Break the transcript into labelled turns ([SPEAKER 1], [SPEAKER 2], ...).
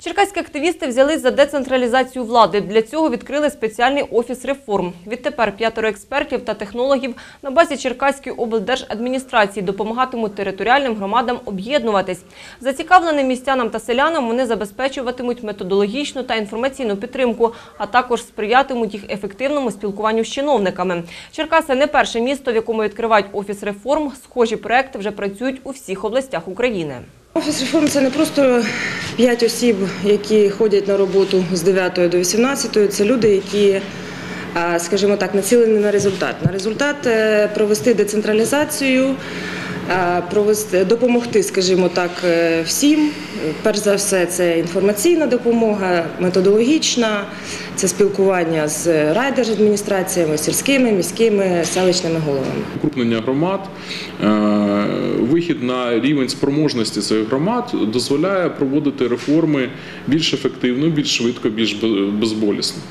[SPEAKER 1] Черкаські активісти взялись за децентралізацію влади. Для цього відкрили спеціальний офіс реформ. Відтепер п'ятеро експертів та технологів на базі Черкаської облдержадміністрації допомагатимуть територіальним громадам об'єднуватись. Зацікавленим містянам та селянам вони забезпечуватимуть методологічну та інформаційну підтримку, а також сприятимуть їх ефективному спілкуванню з чиновниками. Черкаси не перше місто, в якому відкривають офіс реформ. Схожі проекти вже працюють у всіх областях України.
[SPEAKER 2] Офіс реформ це не просто п'ять осіб, які ходять на роботу з 9 до 18. Це люди, які, скажімо так, націлені на результат. На результат е, провести децентралізацію, провести, допомогти, скажімо так, е, всім. Перш за все, це інформаційна допомога, методологічна, це спілкування з райдержадміністраціями, сільськими, міськими, селищними головами.
[SPEAKER 3] Укрупнення громад, е, вихід на рівень спроможності цих громад дозволяє проводити реформи більш ефективно, більш швидко, більш безболісно.